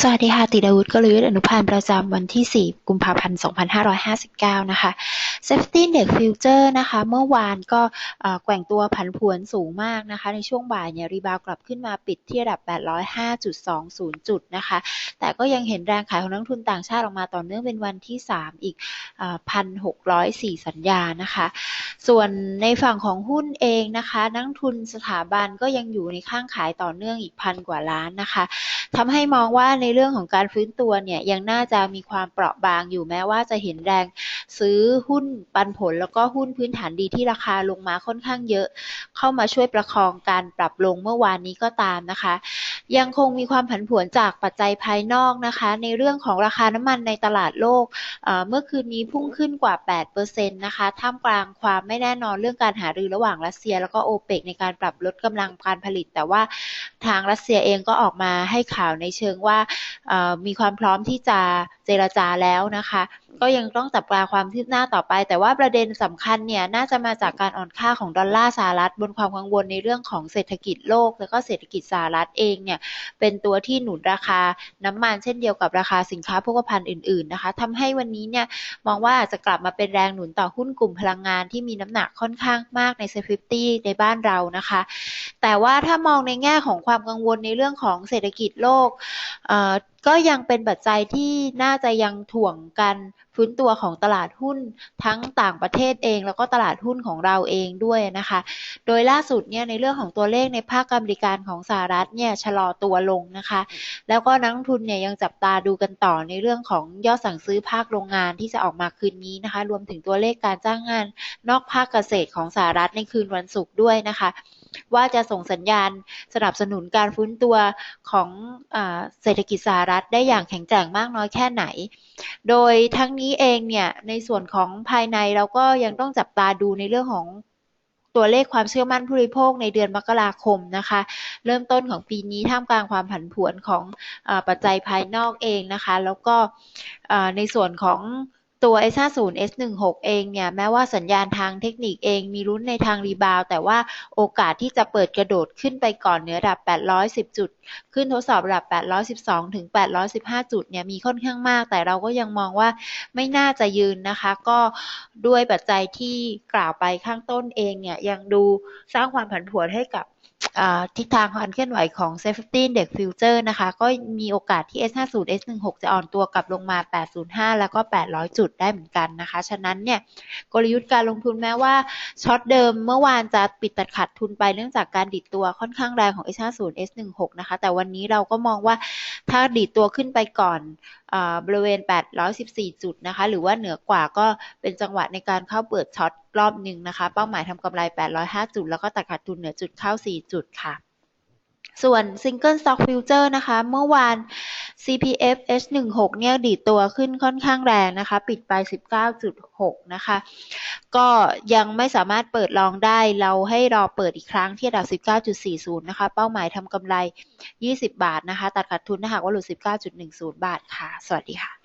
สวัสดีค่ะ ติดาวุฒิ กลยุทธ์อนุพันธ์ ประจำวันที่ 4 กุมภาพันธ์ 2559 นะคะ Safety Index Future นะคะ เมื่อวานก็แกว่งตัวผันผวนสูงมากนะคะ ในช่วงบ่ายเนี่ยรีบาวกลับขึ้นมาปิดที่ระดับ 805.20 จุดนะคะ แต่ก็ยังเห็นแรงขายของนักทุนต่างชาติออกมาต่อเนื่องเป็นวันที่ 3 อีก 1,604 สัญญานะคะ ส่วนในฝั่งของหุ้นเองนะคะ นักทุนสถาบันก็ยังอยู่ในข้างขายต่อเนื่องอีกพันกว่าล้านนะคะทำให้มองว่าในเรื่องของการฟื้นตัวเนี่ยยังน่าจะมีความเปราะบางอยู่แม้ว่าจะเห็นแรง ซื้อหุ้นปันผลแล้วก็หุ้นพื้นฐานดีที่ราคาลงมาค่อนข้างเยอะ เข้ามาช่วยประคองการปรับลงเมื่อวานนี้ก็ตามนะคะ ยังคงมีความผันผวนจากปัจจัยภายนอกนะคะ ในเรื่องของราคาน้ำมันในตลาดโลกเมื่อคืนนี้พุ่งขึ้นกว่า 8%นะคะท่ามกลางความไม่แน่นอนเรื่องการหารือระหว่างรัสเซีย แล้วก็โอเปกในการปรับลดกำลังการผลิต แต่ว่า ทางรัสเซียเองก็ออกมาให้ข่าวในเชิงว่ามีความพร้อมที่จะเจรจาแล้วนะคะ ก็ยังต้องจับตาความคืบหน้าต่อไป แต่ว่าประเด็นสำคัญเนี่ยน่าจะมาจากการอ่อนค่าของดอลลาร์สหรัฐบนความกังวลในเรื่องของเศรษฐกิจโลก แล้วก็เศรษฐกิจสหรัฐเองเนี่ยเป็นตัวที่หนุนราคาน้ำมันเช่นเดียวกับราคาสินค้าโภคภัณฑ์อื่นๆนะคะทำให้วันนี้เนี่ยมองว่าอาจจะกลับมาเป็นแรงหนุนต่อหุ้นกลุ่มพลังงานที่มีน้ำหนักค่อนข้างมากในเซฟิตี้ในบ้านเรานะคะ แต่ว่าถ้ามองในแง่ของความความกังวลในเรื่องของเศรษฐกิจโลก ก็ยังเป็นปัจจัยที่น่าจะยังถ่วงกันฟื้นตัวของตลาดหุ้นทั้งต่างประเทศเอง แล้วก็ตลาดหุ้นของเราเองด้วยนะคะ โดยล่าสุดเนี่ยในเรื่องของตัวเลขในภาคการบริการของสหรัฐเนี่ยชะลอตัวลงนะคะ แล้วก็นักทุนเนี่ยยังจับตาดูกันต่อในเรื่องของยอดสั่งซื้อภาคโรงงานที่จะออกมาคืนนี้นะคะ รวมถึงตัวเลขการจ้างงาน นอกภาคเกษตรของสหรัฐในคืนวันศุกร์ด้วยนะคะว่าจะส่งสัญญาณสนับสนุนการฟื้นตัวของอเศรษฐกิจสหรัฐได้อย่างแข็งแกร่งมากน้อยแค่ไหน โดยทั้งนี้เองเนี่ยในส่วนของภายในเราก็ยังต้องจับตาดูในเรื่องของตัวเลขความเชื่อมั่นผู้บริโภคในเดือนมกราคมนะคะ เริ่มต้นของปีนี้ท่ามกลางความผันผวนของอปัจจัยภายนอกเองนะคะ แล้วก็ในส่วนของ ตัว S50 S16 เองเนี่ย แม้ว่าสัญญาณทางเทคนิคเองมีรุ้นในทางรีบาว แต่ว่าโอกาสที่จะเปิดกระโดดขึ้นไปก่อนเหนือระดับ 810 จุด ขึ้นทดสอบระดับ 812 ถึง 815 จุดเนี่ย มีค่อนข้างมาก แต่เราก็ยังมองว่าไม่น่าจะยืนนะคะ ก็ด้วยปัจจัยที่กล่าวไปข้างต้นเองเนี่ย ยังดูสร้างความผันผวนให้กับ ทิศทางการเคลื่อนไหวของ Safety Index Future นะคะ ก็มีโอกาสที่ S50 S16 จะอ่อนตัวกลับลงมา 805 แล้วก็ 800 จุดได้เหมือนกันนะคะ ฉะนั้นเนี่ยกลยุทธ์การลงทุนแม้ว่าช็อตเดิมเมื่อวานจะปิดตัดขาดทุนไปเนื่องจากการดิดตัวค่อนข้างแรงของ S50 S16 นะคะ แต่วันนี้เราก็มองว่า ถ้าดีดตัวขึ้นไปก่อนบริเวณ 814 จุดนะคะ หรือว่าเหนือกว่าก็เป็นจังหวะในการเข้าเปิดช็อตรอบหนึ่งนะคะ เป้าหมายทำกำไร 805 จุด แล้วก็ตัดขาดทุนเหนือจุดเข้า 4 จุดค่ะ ส่วน Single Stock Future นะคะ เมื่อวาน CPF H16 เนี่ยดีดตัวขึ้นค่อนข้างแรงนะคะ ปิดไป 19.6 นะคะ ก็ยังไม่สามารถเปิดลองได้เราให้รอเปิดอีกครั้งที่ระดับ 19.40 นะคะ เป้าหมายทำกำไร 20 บาทนะคะ ตัดขาดทุนถ้าหากว่าหลุด 19.10 บาทค่ะ สวัสดีค่ะ